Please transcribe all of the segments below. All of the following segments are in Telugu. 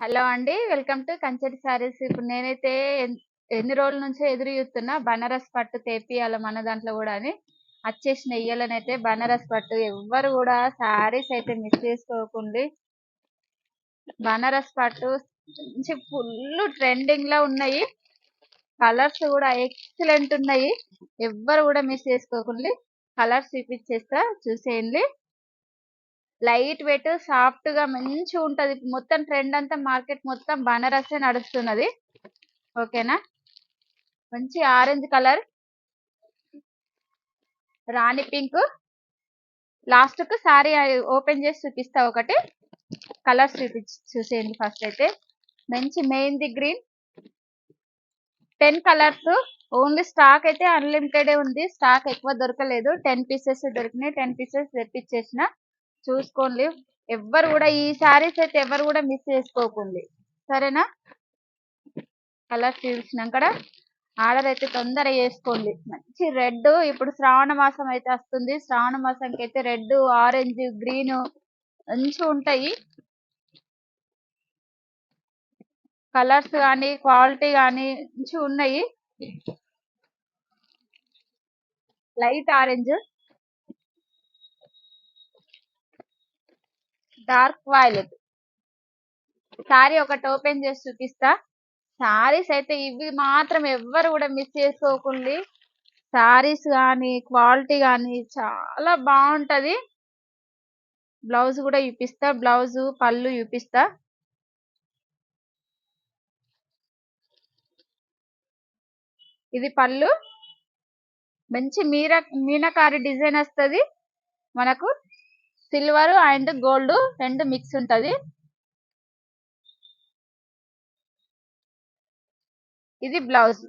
హలో అండి. వెల్కమ్ టు కంచెటి శారీస్ ఇప్పుడు నేనైతే ఎన్ని రోజుల నుంచో ఎదురు చూస్తున్నా బనారస్ పట్టు తెప్పియాల మన దాంట్లో కూడా అని. వచ్చేసిన ఇయ్యాలనైతే బనారస్ పట్టు ఎవ్వరు కూడా శారీస్ అయితే మిస్ చేసుకోకండి. బనారస్ పట్టు మంచి ఫుల్ ట్రెండింగ్లో ఉన్నాయి. కలర్స్ కూడా ఎక్సలెంట్ ఉన్నాయి. ఎవ్వరు కూడా మిస్ చేసుకోకండి. కలర్స్ చూపించేస్తా చూసేయండి. లైట్ వెయిట్ సాఫ్ట్గా మంచిగా ఉంటది. మొత్తం ట్రెండ్ అంతా మార్కెట్ మొత్తం బనారస్ నడుస్తున్నది. ఓకేనా? మంచి ఆరెంజ్ కలర్. రాణి పింక్. లాస్ట్కు సారీ ఓపెన్ చేసి చూపిస్తా ఒకటి. కలర్స్ చూపి చూసేయండి ఫస్ట్ అయితే. మంచి మెయిన్ది green. Ten colours. Only stock అయితే అన్లిమిటెడ్ ఉంది. స్టాక్ ఎక్కువ దొరకలేదు. టెన్ పీసెస్ దొరికినాయి. టెన్ పీసెస్ తెప్పించేసిన. చూసుకోండి. ఎవ్వరు కూడా ఈ శారీస్ అయితే ఎవరు కూడా మిస్ చేసుకోకండి. సరేనా? కలర్ చూపించినాక ఆర్డర్ అయితే తొందర చేసుకోండి. మంచి రెడ్ ఇప్పుడు శ్రావణ మాసం అయితే వస్తుంది. శ్రావణ మాసంకి అయితే రెడ్ ఆరెంజ్ గ్రీన్ మంచిగా ఉంటాయి. కలర్స్ కానీ క్వాలిటీ కానీ మంచిగా ఉన్నాయి. Light orange. Dark violet. Sari ఒకటి ఓపెన్ చేసి చూపిస్తా. శారీస్ అయితే ఇవి మాత్రం ఎవ్వరు కూడా మిస్ చేసుకోకండి. శారీస్ కానీ క్వాలిటీ కానీ చాలా బాగుంటది. బ్లౌజ్ కూడా చూపిస్తా బ్లౌజ్ పళ్ళు చూపిస్తా. ఇది పళ్ళు. మంచి మీర మీనకారి డిజైన్ వస్తుంది మనకు. సిల్వర్ అండ్ గోల్డ్ రెండు మిక్స్ ఉంటుంది. ఇది బ్లౌజ్.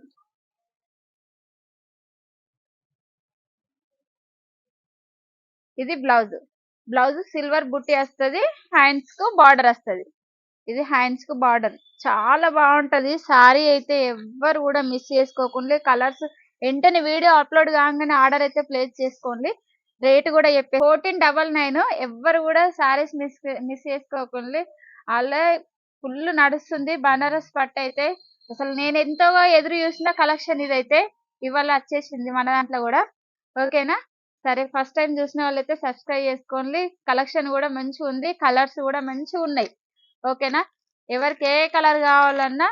ఇది బ్లౌజ్. బ్లౌజ్ సిల్వర్ బుట్టి వస్తుంది హ్యాండ్స్కు బార్డర్ వస్తుంది. ఇది హ్యాండ్స్కు బార్డర్. చాలా బాగుంటది. సారీ అయితే ఎవ్వరు కూడా మిస్ చేసుకోకుండా. కలర్స్ వెంటనే వీడియో అప్లోడ్ కాగానే ఆర్డర్ అయితే ప్లేస్ చేసుకోండి. రేట్ కూడా చెప్పే ఫోర్టీన్ డబల్ నైన్ ఎవ్వరు కూడా సారీస్ మిస్ మిస్ చేసుకోకుండా అలా ఫుల్ నడుస్తుంది. బనారస్ పట్టు అయితే అసలు నేను ఎంతగా ఎదురు చూసిన కలెక్షన్ ఇదైతే ఇవాళ వచ్చేసింది మన దాంట్లో కూడా. ఓకేనా? సరే ఫస్ట్ టైం చూసిన వాళ్ళైతే సబ్స్క్రైబ్ చేసుకోండి. కలెక్షన్ కూడా మంచిగా ఉంది. కలర్స్ కూడా మంచిగా ఉన్నాయి. ఓకేనా? ఎవరికి ఏ కలర్ కావాలన్నా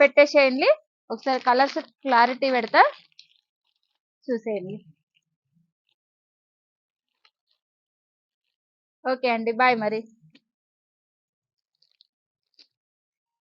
పెట్టేసేయండి. ఒకసారి కలర్స్ క్లారిటీ పెడతా. చూసేయండి. ఓకే అండి బాయ్ మరి